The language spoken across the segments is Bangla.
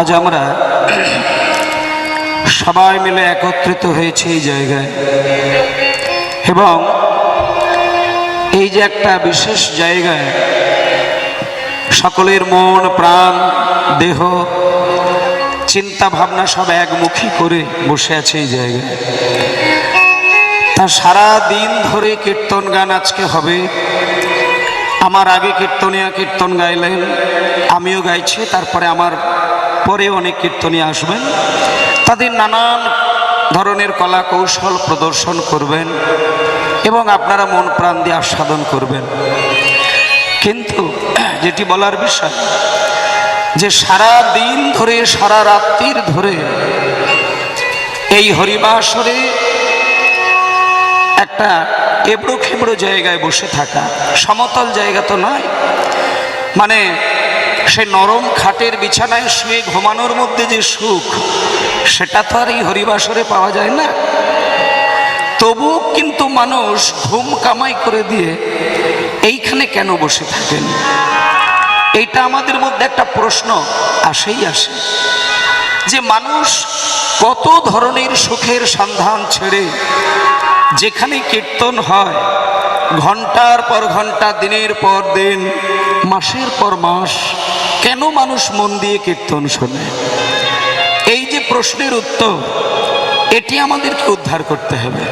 আজ আমরা সবাই মিলে একত্রিত হয়েছে এই জায়গায়। এবং এই যে একটা বিশেষ জায়গায় সকলের মন, প্রাণ, দেহ চিন্তা ভাবনা সব একমুখী করে বসে আছে এই জায়গায়। তা সারা দিন ধরে কীর্তন গান আজকে হবে। আমার আগে কীর্তনিয়া কীর্তন গাইলেন, আমিও গাইছি, তারপরে আমার পরে অনেক কীর্তনিয়া আসবেন। তাদের নানান ধরনের কলা কৌশল প্রদর্শন করবেন এবং আপনারা মন প্রাণ দিয়ে আস্বাদন করবেন। কিন্তু যেটি বলার বিষয়, যে সারা দিন ধরে, সারা রাত্রির ধরে এই হরিবাসরে একটা এবড়ো খেবড়ো জায়গায় বসে থাকা সমতল জায়গা তো নয় মানে সে নরম খাটের বিছানায় শুয়ে ঘুমানোর মধ্যে যে সুখ, সেটা তো আর এই হরিবাসরে পাওয়া যায় না। তবু কিন্তু মানুষ ঘুম কামাই করে দিয়ে এইখানে কেন বসে থাকেন? এইটা আমাদের মধ্যে একটা প্রশ্ন আসেই আসে। যে মানুষ কত ধরনের সুখের সন্ধান ছেড়ে যেখানে কীর্তন হয় ঘণ্টার পর ঘণ্টা দিনের পর দিন মাসের পর মাস কেন মানুষ মন দিয়ে কীর্তন শোনে? এই যে প্রশ্নের উত্তর, এটি আমাদেরকে উদ্ধার করতে হবে।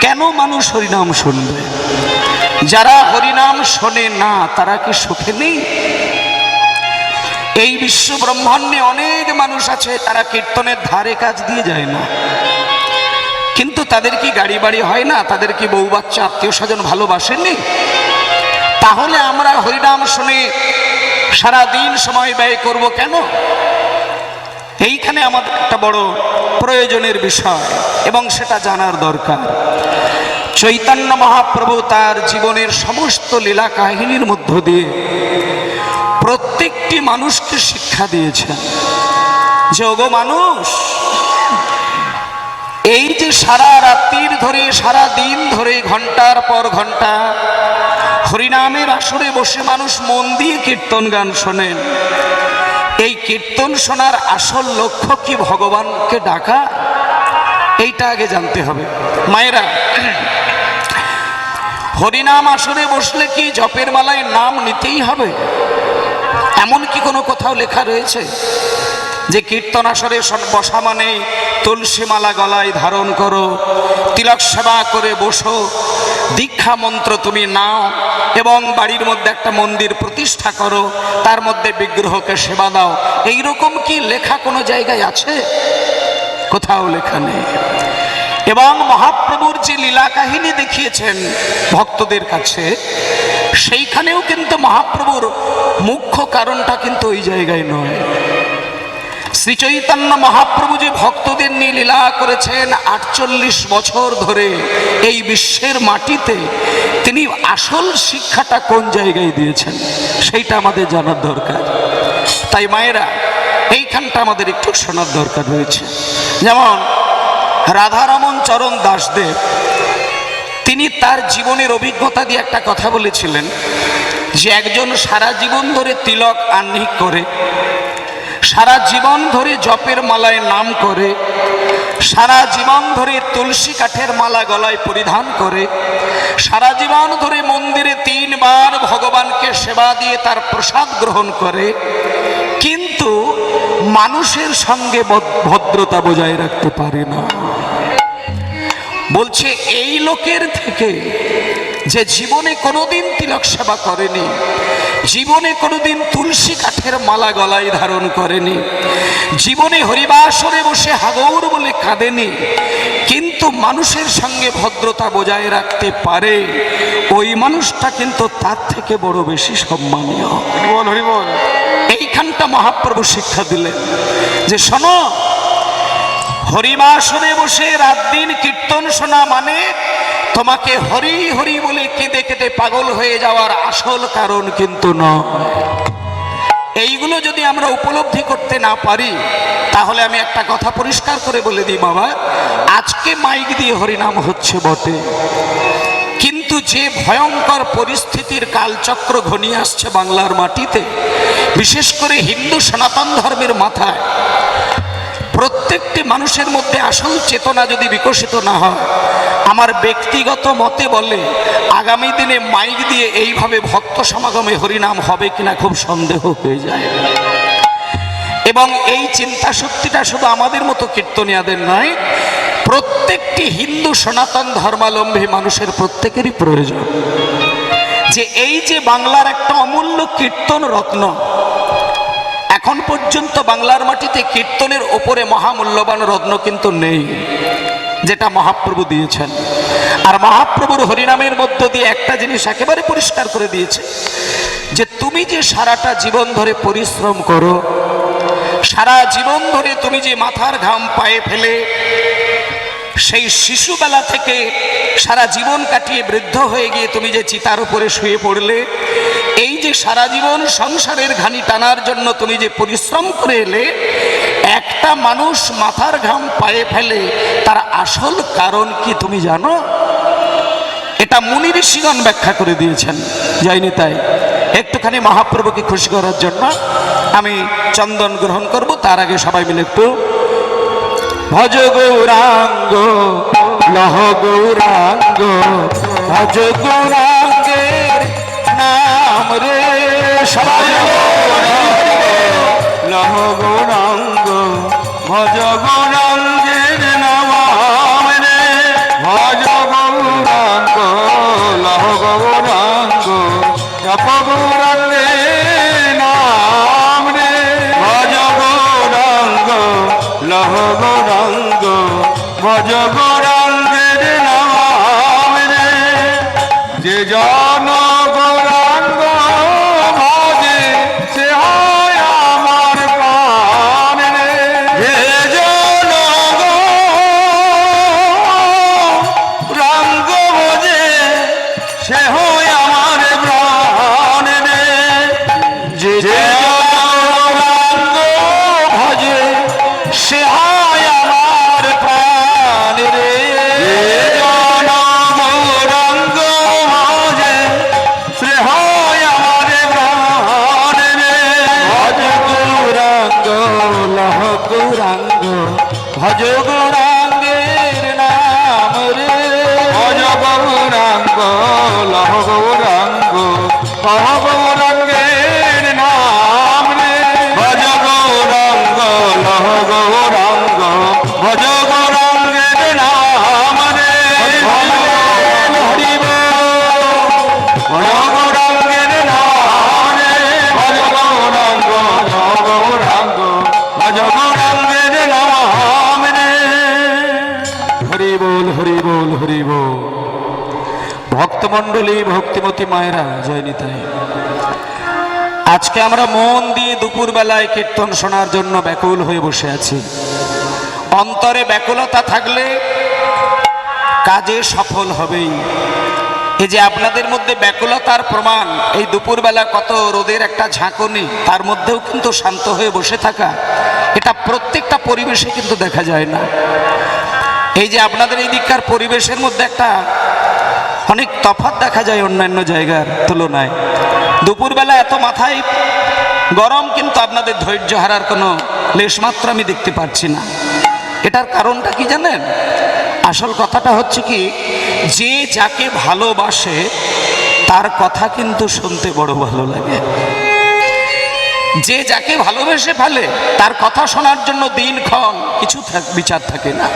কেন মানুষ হরিনাম শুনবে? যারা হরিনাম শোনে না, তারা কি সুখে নেই? এই বিশ্ব ব্রহ্মাণ্ডে অনেক মানুষ আছে, তারা কীর্তনের ধারে কাজ দিয়ে যায় না। কিন্তু তাদের কি গাড়ি বাড়ি হয় না? তাদের কি বউ বাচ্চা, আত্মীয় স্বজন ভালোবাসেননি? তাহলে আমরা হরিনাম শুনে সারা দিন সময় ব্যয় করব কেন? এইখানে আমাদের একটা বড় প্রয়োজনের বিষয়, এবং সেটা জানার দরকার। চৈতন্য মহাপ্রভু তার জীবনের সমস্ত লীলা কাহিনীর মধ্য দিয়ে প্রত্যেকটি মানুষকে শিক্ষা দিয়েছেন। যে মানুষ এই যে সারা রাত্রির ধরে, সারা দিন ধরে, ঘণ্টার পর ঘণ্টা, হরিনামের আসরে বসে মানুষ মন দিয়ে কীর্তন গান শোনেন এই কীর্তন শোনার আসল লক্ষ্য কি ভগবানকে ডাকা? এইটা আগে জানতে হবে। মায়েরা, হরিনাম আসরে বসলে কি জপের মালায় নাম নিতেই হবে? এমন কি কোনো কোথাও লেখা রয়েছে? যে কীর্তন আসরে বসা মানে তুলসীমালা গলায় ধারণ করো, তিলক সেবা করে বসো, দীক্ষা মন্ত্র তুমি নাও, এবং বাড়ির মধ্যে একটা মন্দির প্রতিষ্ঠা করো, তার মধ্যে বিগ্রহকে সেবা দাও। এই রকম কি লেখা কোনো জায়গায় আছে? কোথাও লেখা নেই। এবং মহাপ্রভুর যে লীলা কাহিনী দেখিয়েছেন ভক্তদের কাছে, সেইখানেও কিন্তু মহাপ্রভুর মুখ্য কারণটা কিন্তু ওই জায়গায় নয়। শ্রী চৈতন্য মহাপ্রভু যে ভক্তদের নিয়ে লীলা করেছেন আটচল্লিশ বছর ধরে এই বিশ্বের মাটিতে, তিনি আসল শিক্ষাটা কোন জায়গায় দিয়েছেন সেইটা আমাদের জানার দরকার। তাই মায়েরা, এইখানটা আমাদের একটু শোনার দরকার রয়েছে। যেমন রাধারমন চরণ দাসদেব, তিনি তার জীবনের অভিজ্ঞতা দিয়ে একটা কথা বলেছিলেন যে একজন সারা জীবন ধরে তিলক আহ্নিক করে সারা জীবন ধরে জপের মালায় নাম করে, সারা জীবন ধরে তুলসী কাঠের মালা গলায় পরিধান করে, সারা জীবন ধরে মন্দিরে তিনবার ভগবানকে সেবা দিয়ে তার প্রসাদ গ্রহণ করে, কিন্তু মানুষের সঙ্গে ভদ্রতা বজায় রাখতে পারে না। বলছে, এই লোকের থেকে যে জীবনে কোনোদিন তিলক সেবা করেনি জীবনে কোনোদিন তুলসী কাঠের মালা গলায় ধারণ করেনি জীবনে হরিবাসরে বসে হাগৌর বলে কাঁদেনি কিন্তু মানুষের সঙ্গে ভদ্রতা বজায় রাখতে পারে ওই মানুষটা কিন্তু তার থেকে বড় বেশি সম্মানীয়। এইখানটা মহাপ্রভু শিক্ষা দিলেন যে শোনো হরিবাসরে বসে রাত দিন কীর্তন শোনা মানে তোমাকে হরি হরি বলে কেঁদে কেঁদে পাগল হয়ে যাওয়ার আসল কারণ কিন্তু নয়। এইগুলো যদি আমরা উপলব্ধি করতে না পারি, তাহলে আমি একটা কথা পরিষ্কার করে বলে দিই বাবা আজকে মাইক দিয়ে হরিনাম হচ্ছে বটে। কিন্তু যে ভয়ঙ্কর পরিস্থিতির কালচক্র ঘনিয়ে আসছে বাংলার মাটিতে, বিশেষ করে হিন্দু সনাতন ধর্মের মাথায় মানুষের মধ্যে আসল চেতনা যদি বিকশিত না হয়, আমার ব্যক্তিগত মতে বলে, আগামী দিনে মাইক দিয়ে এইভাবে ভক্ত সমাগমে হরিনাম হবে কিনা খুব সন্দেহ হয়ে যায়। এবং এই চিন্তা শক্তিটা শুধু আমাদের মতো কীর্তনিয়াদের নয়, প্রত্যেকটি হিন্দু সনাতন ধর্মালম্বী মানুষের প্রত্যেকেরই প্রয়োজন। যে এই যে বাংলার একটা অমূল্য কীর্তন রত্ন এখন পর্যন্ত বাংলার মাটিতে কীর্তনের ওপরে মহামূল্যবান রত্ন কিন্তু নেই, যেটা মহাপ্রভু দিয়েছেন। আর মহাপ্রভুর হরিনামের মধ্য দিয়ে একটা জিনিস একেবারে পরিষ্কার করে দিয়েছে, যে তুমি যে সারাটা জীবন ধরে পরিশ্রম করো, সারা জীবন ধরে তুমি যে মাথার ঘাম পায়ে ফেলে, সেই শিশুবেলা থেকে সারা জীবন কাটিয়ে বৃদ্ধ হয়ে গিয়ে তুমি যে চিতার উপরে শুয়ে পড়লে এই যে সারা জীবন সংসারের ঘানি টানার জন্য তুমি যে পরিশ্রম করে এলে, একটা মানুষ মাথার ঘাম পায়ে ফেলে, তার আসল কারণ কি তুমি জানো? এটা মুনি ঋষিগণ ব্যাখ্যা করে দিয়েছেন, যাইনি তাই? একটুখানি মহাপ্রভুকে খুশি করার জন্য আমি চন্দন গ্রহণ করব, তার আগে সবাই মিলে একটু ভজ গৌরাঙ্গ, লহ গৌরাঙ্গ, ভজ গৌরাঙ্গের সবাই লহ গৌরাঙ্গ ভজ গৌরাঙ্গের নাম রে। ভজ গৌরাঙ্গ, লহ গৌরাঙ্গ, জপ গৌরাঙ্গের নাম রে। ভজ গৌরাঙ্গ, লহ গৌরাঙ্গ, ভজ গৌরাঙ্গের ভক্তমণ্ডলী, ভক্তিমতী মায়েরা, জয় নিতাই। আজকে আমরা মন দিয়ে দুপুর বেলায় কীর্তন শোনার জন্য ব্যাকুল হয়ে বসে আছি। অন্তরে ব্যাকুলতা থাকলে কাজে সফল হবেই। এই যে আপনাদের মধ্যে ব্যাকুলতার প্রমাণ, এই দুপুরবেলা কত রোদের একটা ঝাঁকুনি, তার মধ্যেও কিন্তু শান্ত হয়ে বসে থাকা, এটা প্রত্যেকটা পরিবেশে কিন্তু দেখা যায় না। এই যে আপনাদের এই দিককার পরিবেশের মধ্যে একটা অনেক তফাৎ দেখা যায় অন্যান্য জায়গার তুলনায়। দুপুরবেলা এত মাথায় গরম কিন্তু আপনাদের ধৈর্য হারার কোনো লেশমাত্র আমি দেখতে পাচ্ছি না। এটার কারণটা কি জানেন? আসল কথাটা হচ্ছে কি, যে যাকে ভালোবাসে, তার কথা কিন্তু শুনতে বড় ভালো লাগে। যে যাকে ভালোবেসে ফেলে, তার কথা শোনার জন্য দিনক্ষণ কিছু বিচার থাকে না।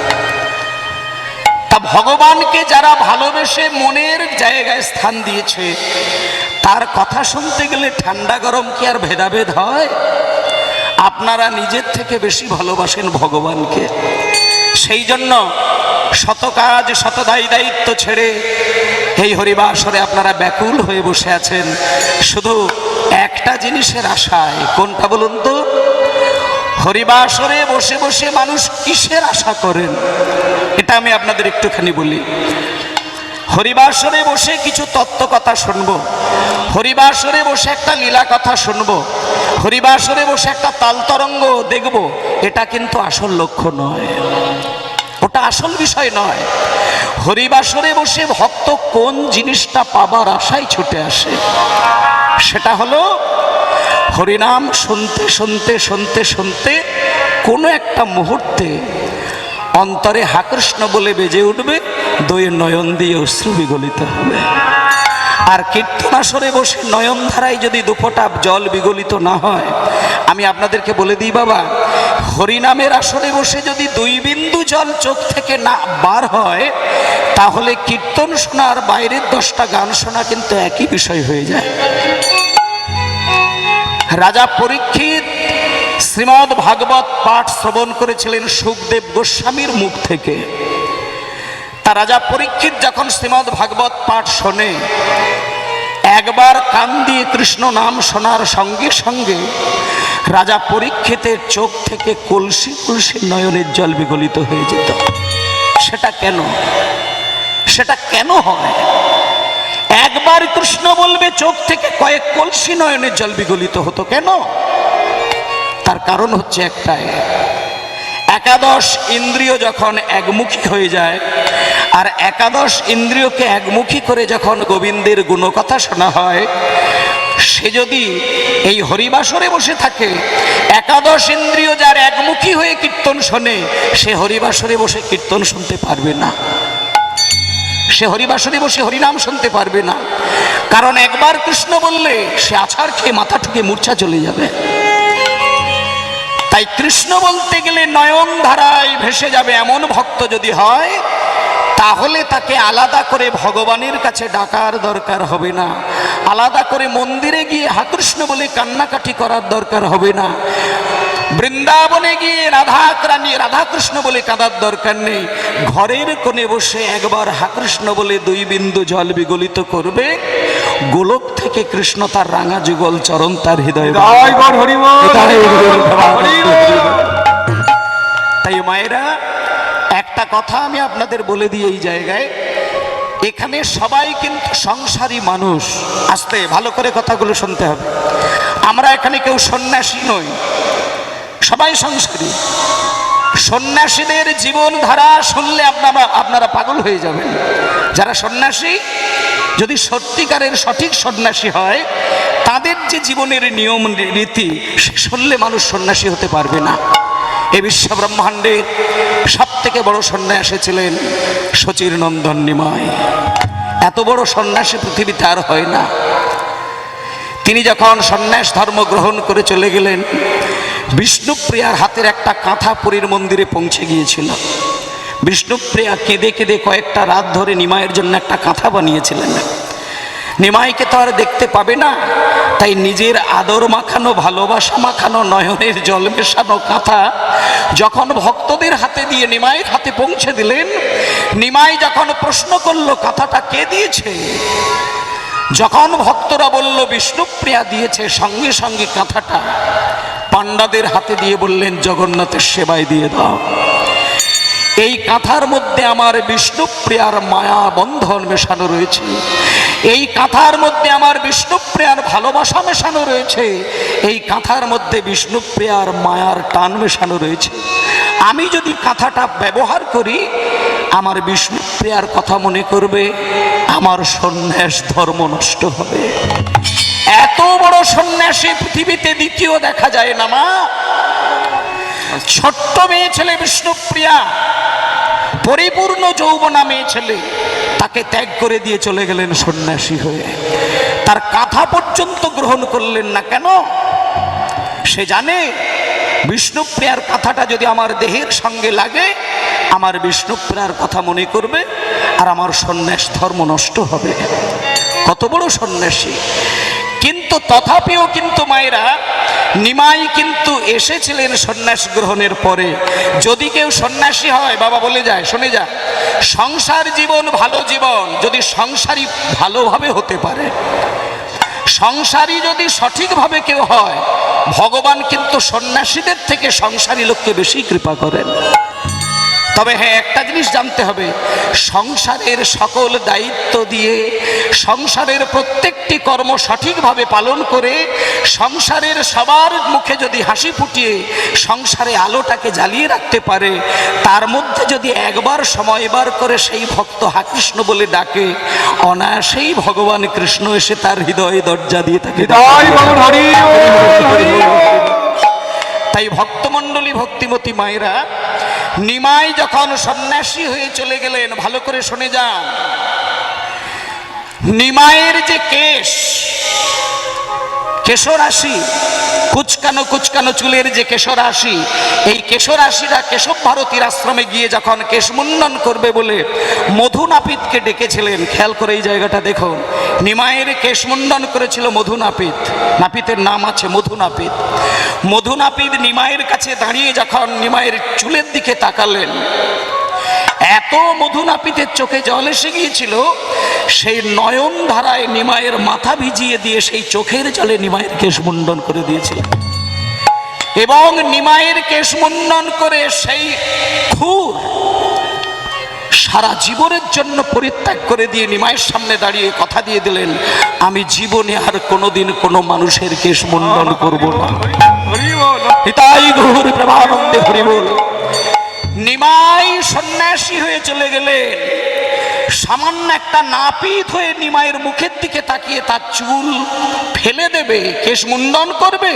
তা ভগবানকে যারা ভালোবেসে মনের জায়গায় স্থান দিয়েছে, তার কথা শুনতে গেলে ঠান্ডা গরম কি আর ভেদাভেদ হয়? আপনারা নিজের থেকে বেশি ভালোবাসেন ভগবানকে। সেই জন্য শত কাজ শত দায়ী দায়িত্ব ছেড়ে এই হরিবাসরে আপনারা ব্যাকুল হয়ে বসে আছেন। শুধু একটা জিনিসের আশায়, কোনটা বলুন তো? হরিবাসরে বসে বসে মানুষ কিসের আশা করেন? এটা আমি আপনাদের একটুখানি বলি। হরিবাসরে বসে কিছু তত্ত্ব কথা শুনব। হরিবাসরে বসে একটা লীলা কথা শুনব। হরিবাসরে বসে একটা তালতরঙ্গ দেখব। এটা কিন্তু আসল লক্ষ্য নয়। ওটা আসল বিষয় নয়। হরিবাসরে বসে ভক্ত কোন জিনিসটা পাবার আশায় ছুটে আসে? সেটা হলো, হরিনাম শুনতে শুনতে শুনতে শুনতে কোনো একটা মুহূর্তে অন্তরে হাকৃষ্ণ বলে বেজে উঠবে দুই নয়ন দিয়ে অশ্রু বিগলিত হবে। আর কীর্তনাসরে বসে নয়ন ধারায় যদি দুপোটা জল বিগলিত না হয়, আমি আপনাদেরকে বলে দিই বাবা, হরিনামের আসরে বসে যদি দুই বিন্দু জল চোখ থেকে না বার হয়, তাহলে কীর্তন শোনা আর বাইরের দশটা গান শোনা কিন্তু একই বিষয় হয়ে যায়। রাজা পরীক্ষিত শ্রীমদ ভাগবত পাঠ শ্রবণ করেছিলেন সুখদেব গোস্বামীর মুখ থেকে। তা রাজা পরীক্ষিত যখন শ্রীমদ ভাগবত পাঠ শোনে, একবার কান দিয়ে কৃষ্ণ নাম শোনার সঙ্গে সঙ্গে রাজা পরীক্ষিতের চোখ থেকে কলসি কলসি নয়নের জল বিগলিত হয়ে যেত। সেটা কেন? সেটা কেন হয়? একবার কৃষ্ণ বলবে, চোখ থেকে কয়েক কলসি নয়নের জল বিগলিত হতো কেন? তার কারণ হচ্ছে একটাই। একাদশ ইন্দ্রিয় যখন একমুখী হয়ে যায়, আর একাদশ ইন্দ্রিয়কে একমুখী করে যখন গোবিন্দের গুণকথা শোনা হয়, সে যদি এই হরিবাসরে বসে থাকে, একাদশ ইন্দ্রিয় যার একমুখী হয়ে কীর্তন শোনে, সে হরিবাসরে বসে কীর্তন শুনতে পারবে না। সে হরিবাসরে বসে হরিনাম শুনতে পারবে না। কারণ একবার কৃষ্ণ বললে, সে আছাড় খেয়ে মাথা ঠুকে মূর্ছা চলে যাবে। তাই কৃষ্ণ বলতে গেলে নয়ন ধারায় ভেসে যাবে এমন ভক্ত যদি হয়, তাহলে তাকে আলাদা করে ভগবানের কাছে ডাকার দরকার হবে না। আলাদা করে মন্দিরে গিয়ে হাকৃষ্ণ বলে কান্নাকাটি করার দরকার হবে না। বৃন্দাবনে গিয়ে রাধা রানী রাধাকৃষ্ণ বলে কাঁদার দরকার নেই। ঘরের কোণে বসে একবার হাকৃষ্ণ বলে দুই বিন্দু জল বিগলিত করবে। গোলক থেকে কৃষ্ণ তার রাঙা যুগল চরণ তার হৃদয়। তাই মায়েরা একটা কথা আমি আপনাদের বলে দিই এই জায়গায়। এখানে সবাই কিন্তু সংসারী মানুষ। আসতে ভালো করে কথাগুলো শুনতে হবে। আমরা এখানে কেউ সন্ন্যাসী নই। সবাই সংসারী। সন্ন্যাসীদের জীবনধারা শুনলে আপনারা আপনারা পাগল হয়ে যাবেন। যারা সন্ন্যাসী যদি সত্যিকারের সঠিক সন্ন্যাসী হয়, তাদের যে জীবনের নিয়ম রীতি, সে শুনলে মানুষ সন্ন্যাসী হতে পারবে না। এ বিশ্ব ব্রহ্মাণ্ডে সব থেকে বড় সন্ন্যাসী ছিলেন শচীর নন্দন নিময় এত বড় সন্ন্যাসী পৃথিবীতে আর হয় না। তিনি যখন সন্ন্যাস ধর্ম গ্রহণ করে চলে গেলেন, বিষ্ণুপ্রিয়ার হাতের একটা কাঁথা পুরীর মন্দিরে পৌঁছে গিয়েছিল। বিষ্ণুপ্রিয়া কেঁদে কেঁদে কয়েকটা রাত ধরে নিমায়ের জন্য একটা কাঁথা বানিয়েছিলেন। নিমাইকে তো আর দেখতে পাবে না, তাই নিজের আদর মাখানো, ভালোবাসা মাখানো, নয়নের জল মেশানো কাঁথা যখন ভক্তদের হাতে দিয়ে নিমাইয়ের হাতে পৌঁছে দিলেন, নিমাই যখন প্রশ্ন করল, কাঁথাটা কে দিয়েছে? যখন ভক্তরা বলল, বিষ্ণুপ্রিয়া দিয়েছে সঙ্গে সঙ্গে কাঁথাটা। পাণ্ডাদের হাতে দিয়ে বললেন, জগন্নাথের সেবায় দিয়ে দাও। এই কাঁথার মধ্যে আমার বিষ্ণুপ্রিয়ার মায়া বন্ধন মেশানো রয়েছে। এই কাঁথার মধ্যে আমার বিষ্ণুপ্রিয়ার ভালোবাসা মেশানো রয়েছে। এই কাঁথার মধ্যে বিষ্ণুপ্রিয়ার মায়ার টান মেশানো রয়েছে। আমি যদি কাঁথাটা ব্যবহার করি, আমার বিষ্ণুপ্রিয়ার কথা মনে করবে, আমার সন্ন্যাস ধর্ম নষ্ট হবে। এত বড় সন্ন্যাসী পৃথিবীতে দ্বিতীয় দেখা যায় না মা। ছোট্ট মেয়ে ছেলে বিষ্ণুপ্রিয়া, পরিপূর্ণ যৌবনা মেয়ে ছেলে, তাকে ত্যাগ করে দিয়ে চলে গেলেন সন্ন্যাসী হয়ে। তার কাঁথা পর্যন্ত গ্রহণ করলেন না কেন? সে জানে বিষ্ণুপ্রিয়ার কথাটা যদি আমার দেহের সঙ্গে লাগে, আমার বিষ্ণুপ্রিয়ার কথা মনে করবে আর আমার সন্ন্যাস ধর্ম নষ্ট হবে। কত বড় সন্ন্যাসী। কিন্তু তথাপিও কিন্তু মায়েরা নিমাই কিন্তু এসেছিলেন সন্ন্যাস গ্রহণের পরে। যদি কেউ সন্ন্যাসী হয়, বাবা বলে যায়, শুনে যা, সংসার জীবন ভালো জীবন, যদি সংসারী ভালোভাবে হতে পারে। সংসারী যদি সঠিকভাবে কেউ হয়, ভগবান কিন্তু সন্ন্যাসীদের থেকে সংসারী লোককে বেশি কৃপা করেন। তবে হ্যাঁ একটা জিনিস জানতে হবে সংসারের সকল দায়িত্ব দিয়ে সংসারের প্রত্যেকটি কর্ম সঠিকভাবে পালন করে সংসারের সবার মুখে যদি হাসি ফুটিয়ে সংসারে আলোটাকে জ্বালিয়ে রাখতে পারে তার মধ্যে যদি একবার সময় বার করে সেই ভক্ত হা কৃষ্ণ বলে ডাকে অনায়াসেই ভগবান কৃষ্ণ এসে তার হৃদয়ে দরজা দিয়ে থাকে। তাই ভক্তমণ্ডলী ভক্তিমতী মায়েরা নিমাই যখন সন্ন্যাসী হয়ে চলে গেলেন ভালো করে শুনে যান। নিমায়ের যে কেশ কেশরাশি, কুচকানো কুচকানো চুলের যে কেশরাশি, এই কেশরাশিরা কেশব ভারতীর আশ্রমে গিয়ে যখন কেশমুন্ডন করবে বলে মধু নাপিতকে ডেকেছিলেন, খেয়াল করে এই জায়গাটা দেখুন। নিমায়ের কেশমুন্ডন করেছিল মধু নাপিত নাপিতের নাম আছে মধু নাপিত মধু নাপিত নিমায়ের কাছে দাঁড়িয়ে যখন নিমায়ের চুলের দিকে তাকালেন এত মধু নাপিতের চোখে জল এসে গিয়েছিল সেই নয়ন ধারায় নিমায়ের মাথা ভিজিয়ে দিয়ে সেই চোখের জলে নিমায়ের কেশ মুন্ডন করে দিয়েছিল। এবং নিমায়ের কেশ মুন্ডন করে সেই খুর সারা জীবনের জন্য পরিত্যাগ করে দিয়ে নিমায়ের সামনে দাঁড়িয়ে কথা দিয়ে দিলেন আমি জীবনে আর কোনোদিন কোনো মানুষের কেশ মুন্ডন করব না। নিতাই গৌর প্রেমানন্দে হরি বল। নিমাই সন্ন্যাসী হয়ে চলে গেলেন সামান্য একটা নাপিত হয়ে নিমাইয়ের মুখের দিকে তাকিয়ে তার চুল ফেলে দেবে, কেশ মুন্ডন করবে।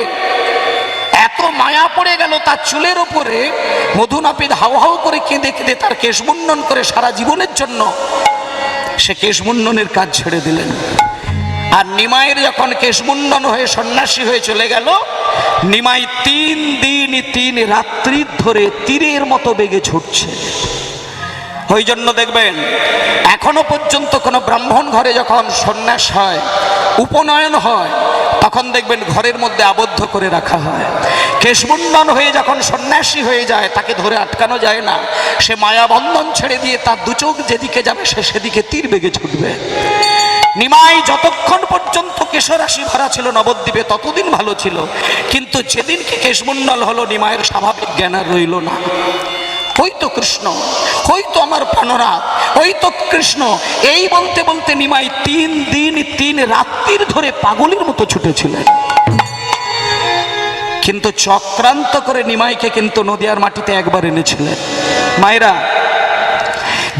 এত মায়া পড়ে গেল তার চুলের উপরে মধু নাপিত হাউ হাউ করে কেঁদে কেঁদে তার কেশ মুন্ডন করে সারা জীবনের জন্য সে কেশ মুন্ডনের কাজ ছেড়ে দিলেন। আর নিমাইয়ের যখন কেশমুন্ডন হয়ে সন্ন্যাসী হয়ে চলে গেল, নিমাই তিন দিন তিন রাত্রি ধরে তীরের মতো বেগে ছুটছে। ওই জন্য দেখবেন, এখনও পর্যন্ত কোনো ব্রাহ্মণ ঘরে যখন সন্ন্যাস হয়, উপনয়ন হয়, তখন দেখবেন ঘরের মধ্যে আবদ্ধ করে রাখা হয়। কেশমুন্ডন হয়ে যখন সন্ন্যাসী হয়ে যায়, তাকে ধরে আটকানো যায় না। সে মায়াবন্ধন ছেড়ে দিয়ে তার দু চোখ যেদিকে যাবে, সে সেদিকে তীর বেগে ছুটবে। নিমাই যতক্ষণ পর্যন্ত কেশরাশি ভরা ছিল, নবদ্বীপে ততদিন ভালো ছিল। কিন্তু যেদিনকে কেশমণ্ডল হলো নিমায়ের স্বাভাবিক জ্ঞান আর রইল না। ওই তো কৃষ্ণ ওই তো আমার প্রাণরাত ওই তো কৃষ্ণ? এই বলতে বলতে নিমাই তিন দিন, তিন রাত্রির ধরে পাগলের মতো ছুটেছিলেন। কিন্তু চক্রান্ত করে নিমাইকে কিন্তু নদিয়ার মাটিতে একবার এনেছিলেন। মায়েরা,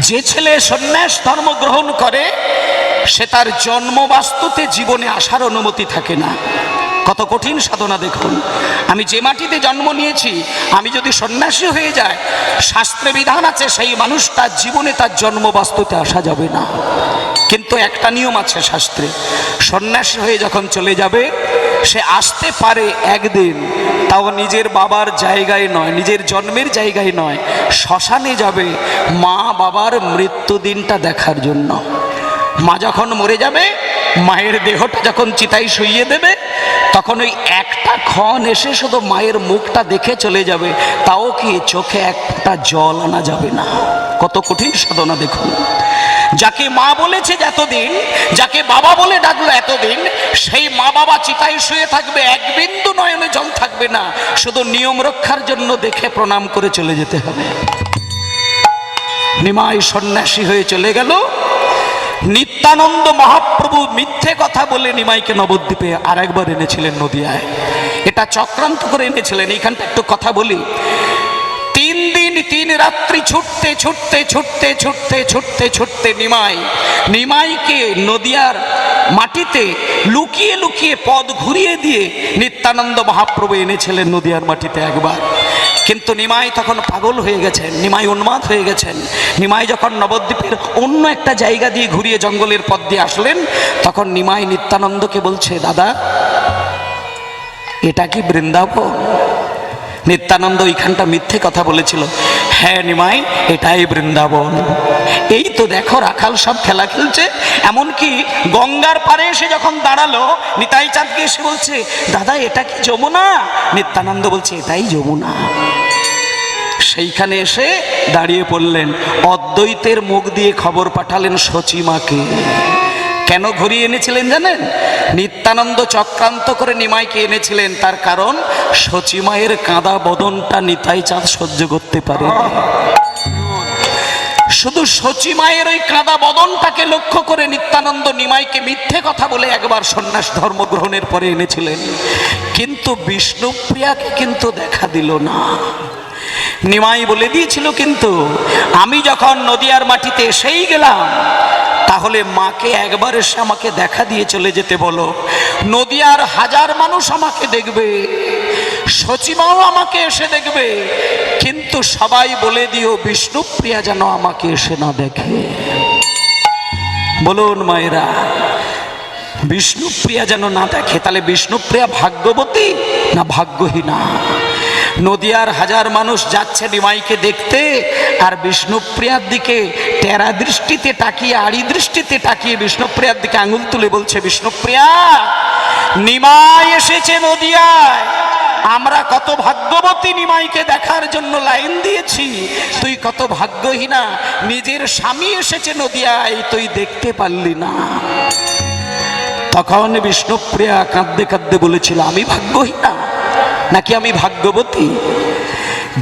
যে ছেলে সন্ন্যাস ধর্ম গ্রহণ করে সে তার জন্মবাস্তুতে জীবনে আসার অনুমতি থাকে না। কত কঠিন সাধনা দেখুন। আমি যে মাটিতে জন্ম নিয়েছি, আমি যদি সন্ন্যাসী হয়ে যায় শাস্ত্রে বিধান আছে, সেই মানুষ তার জীবনে তার জন্মবাস্তুতে আসা যাবে না। কিন্তু একটা নিয়ম আছে শাস্ত্রে, সন্ন্যাসী হয়ে যখন চলে যাবে, সে আসতে পারে একদিন, তাও নিজের বাবার জায়গায় নয়, নিজের জন্মের জায়গায় নয়, শ্মশানে যাবে মা বাবার মৃত্যু দিনটা দেখার জন্য। মা যখন মরে যাবে, মায়ের দেহটা যখন চিতাই শুইয়ে দেবে, তখন ওই একটা ক্ষণ এসে শুধু মায়ের মুখটা দেখে চলে যাবে। তাও কি চোখে একটা জল আনা যাবে না? কত কঠিন সাধনা দেখুন। যাকে মা বলেছে এতদিন, যাকে বাবা বলে ডাকলো এতদিন, সেই মা বাবা চিতায় শুয়ে থাকবে, এক বিন্দু নয়নে জল থাকবে না। শুধু নিয়ম রক্ষার জন্য দেখে প্রণাম করে চলে যেতে হবে। নিমাই সন্ন্যাসী হয়ে চলে গেল। নিত্যানন্দ মহাপ্রভু মিথ্যে কথা বলে নিমাইকে নবদ্বীপে আর একবার এনেছিলেন নদিয়ায়। এটা চক্রান্ত করে এনেছিলেন, এইখানটা একটু কথা বলি। তিন দিন, তিন রাত্রি ছুটতে ছুটতে ছুটতে ছুটতে ছুটতে ছুটতে নিমাই, নিমাইকে নদিয়ার মাটিতে লুকিয়ে লুকিয়ে পদ ঘুরিয়ে দিয়ে নিত্যানন্দ মহাপ্রভু এনেছিলেন নদিয়ার মাটিতে একবার। কিন্তু নিমাই তখন পাগল হয়ে গেছেন নিমাই উন্মাদ হয়ে গেছেন নিমাই যখন নবদ্বীপের অন্য একটা জায়গা দিয়ে ঘুরিয়ে জঙ্গলের পথ দিয়ে আসলেন, তখন নিমাই নিত্যানন্দকে বলছে, দাদা, এটা কি বৃন্দাবন? নিত্যানন্দ ওইখানটা মিথ্যে কথা বলেছিল। হ্যাঁ নিমাই এটাই বৃন্দাবন। এই তো দেখো রাখাল সব খেলা খেলছে, এমনকি গঙ্গার পারে এসে যখন দাঁড়াল, নিতাই চাঁদকে এসে বলছে, দাদা, এটা কি যমুনা? নিত্যানন্দ বলছে, এটাই যমুনা। সেইখানে এসে দাঁড়িয়ে পড়লেন, অদ্বৈতের মুখ দিয়ে খবর পাঠালেন সচিমাকে কেন ঘুরিয়ে এনেছিলেন জানেন? নিত্যানন্দ চক্রান্ত করে নিমাইকে এনেছিলেন, তার কারণ সচিমায়ের কাঁদা বদনটা নিতাই চাঁদ সহ্য করতে পারে শুধু সচি মায়ের ওই কাদা বদনটাকে লক্ষ্য করে নিত্যানন্দ নিমাইকে মিথ্যে কথা বলে একবার সন্ন্যাস ধর্ম গ্রহণের পরে এনেছিলেন। কিন্তু বিষ্ণুপ্রিয়াকে কিন্তু দেখা দিল না। নিমাই বলে দিয়েছিল কিন্তু, আমি যখন নদিয়ার মাটিতে এসেই গেলাম তাহলে মাকে একবার এসে আমাকে দেখা দিয়ে চলে যেতে বলো। নদিয়ার হাজার মানুষ আমাকে দেখবে সচিবাও আমাকে এসে দেখবে, কিন্তু সবাই বলে দিও, বিষ্ণুপ্রিয়া যেন আমাকে এসে না দেখে। বলুন মায়েরা, বিষ্ণুপ্রিয়া যেন না দেখে, তাহলে বিষ্ণুপ্রিয়া ভাগ্যবতী না ভাগ্যহীনা? নদিয়ার হাজার মানুষ যাচ্ছে নিমাইকে দেখতে, আর বিষ্ণুপ্রিয়ার দিকে টেরা দৃষ্টিতে তাকিয়ে, আড়ি দৃষ্টিতে তাকিয়ে বিষ্ণুপ্রিয়ার দিকে আঙুল তুলে বলছে, বিষ্ণুপ্রিয়া, নিমাই এসেছে নদিয়ায়। আমরা কত ভাগ্যবতী নিমাইকে দেখার জন্য লাইন দিয়েছি। তুই কত ভাগ্যহীনা নিজের স্বামী এসেছে নদিয়ায়, তুই দেখতে পারলি না। তখন বিষ্ণুপ্রিয়া কাঁদতে কাঁদতে বলেছিল, আমি ভাগ্যহীনা নাকি আমি ভাগ্যবতী?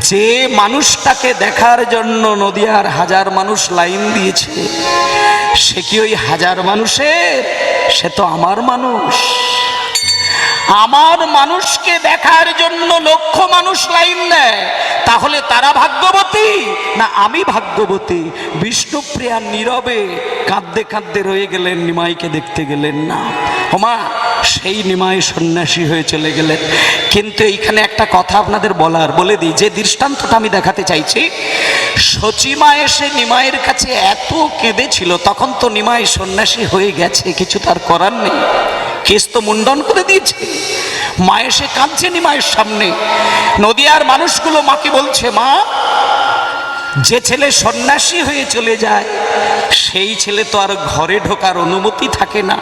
যে মানুষটাকে দেখার জন্য নদিয়ার হাজার মানুষ লাইন দিয়েছে, সে কি ওই হাজার মানুষের সে তো আমার মানুষ। আমার মানুষকে দেখার জন্য লক্ষ মানুষ লাইন দেয় তাহলে তারা ভাগ্যবতী না আমি ভাগ্যবতী? বিষ্ণুপ্রিয়া নীরবে কাঁদতে কাঁদতে রয়ে গেলেন, নিমাইকে দেখতে গেলেন না। হোমা সেই নিমাই সন্ন্যাসী হয়ে চলে গেলেন। কিন্তু এইখানে একটা কথা আপনাদের বলার, বলে দিই, যে দৃষ্টান্তটা আমি দেখাতে চাইছি সচিমা এসে নিমাইয়ের কাছে এত কেঁদেছিল, তখন তো নিমাই সন্ন্যাসী হয়ে গেছে, কিছু তার করার নেই। কেস তো মুন্ডন করে দিয়েছে। মা এসে কাঁদছে নিমায়ের সামনে। নদিয়ার মানুষগুলো মাকে বলছে, মা, যে ছেলে সন্ন্যাসী হয়ে চলে যায়, সেই ছেলে তো আর ঘরে ঢোকার অনুমতি থাকে না।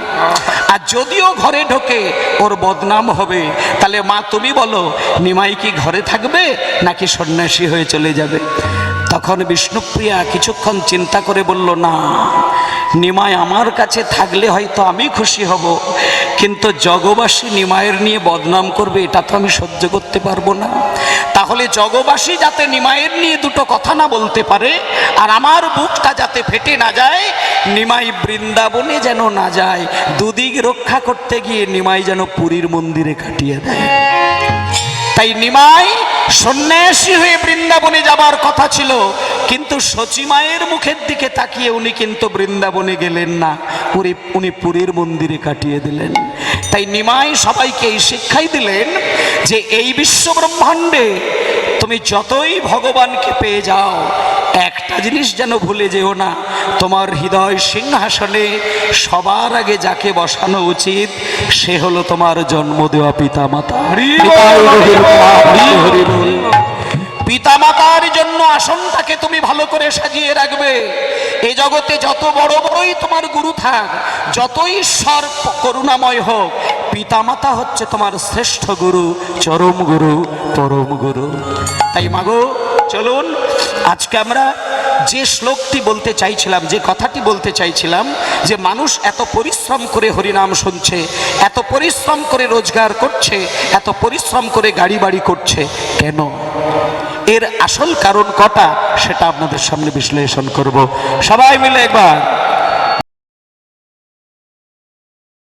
আর যদিও ঘরে ঢোকে, ওর বদনাম হবে। তাহলে মা তুমি বলো, নিমাই কি ঘরে থাকবে নাকি সন্ন্যাসী হয়ে চলে যাবে? তখন বিষ্ণুপ্রিয়া কিছুক্ষণ চিন্তা করে বলল, না, নিমাই আমার কাছে থাকলে হয়তো আমি খুশি হব, কিন্তু জগবাসী নিমায়ের নিয়ে বদনাম করবে, এটা তো আমি সহ্য করতে পারব না। তাহলে জগবাসী যাতে নিমায়ের নিয়ে দুটো কথা না বলতে পারে, আর আমার বুকটা যাতে ফেটে না যায়, নিমাই বৃন্দাবনে যেন না যায়, দুদিক রক্ষা করতে গিয়ে নিমাই যেন পুরীর মন্দিরে কাটিয়ে দেয়। তাই নিমাই সন্ন্যাসী হয়ে বৃন্দাবনে যাবার কথা ছিল, কিন্তু সচিমায়ের মুখের দিকে তাকিয়ে উনি কিন্তু বৃন্দাবনে গেলেন না। পুরী উনি পুরীর মন্দিরে কাটিয়ে দিলেন। তাই নিমাই সবাইকে এই শিক্ষাই দিলেন যে এই বিশ্ব ব্রহ্মাণ্ডে তুমি যতই ভগবানকে পেয়ে যাও, একটা জিনিস যেন ভুলে যেও না, তোমার হৃদয় সিংহাসনে সবার আগে যাকে বসানো উচিত, সে হলো তোমার জন্ম দেওয়া পিতা মাতা। পিতা মাতার জন্য আসনটাকে তুমি ভালো করে সাজিয়ে রাখবে এ জগতে যত বড় বড়ই তোমার গুরু থাক, যতই ঈশ্বর করুণাময় হোক পিতামাতা হচ্ছে তোমার শ্রেষ্ঠ গুরু, চরম গুরু, পরম গুরু। তাই মাগো, চলুন, আজকে আমরা যে শ্লোকটি বলতে চাইছিলাম, যে কথাটি বলতে চাইছিলাম, যে মানুষ এত পরিশ্রম করে হরিনাম শুনছে, এত পরিশ্রম করে রোজগার করছে, এত পরিশ্রম করে গাড়ি বাড়ি করছে, কেন? এর আসল কারণ কটা, সেটা আপনাদের সামনে বিশ্লেষণ করব। সবাই মিলে একবার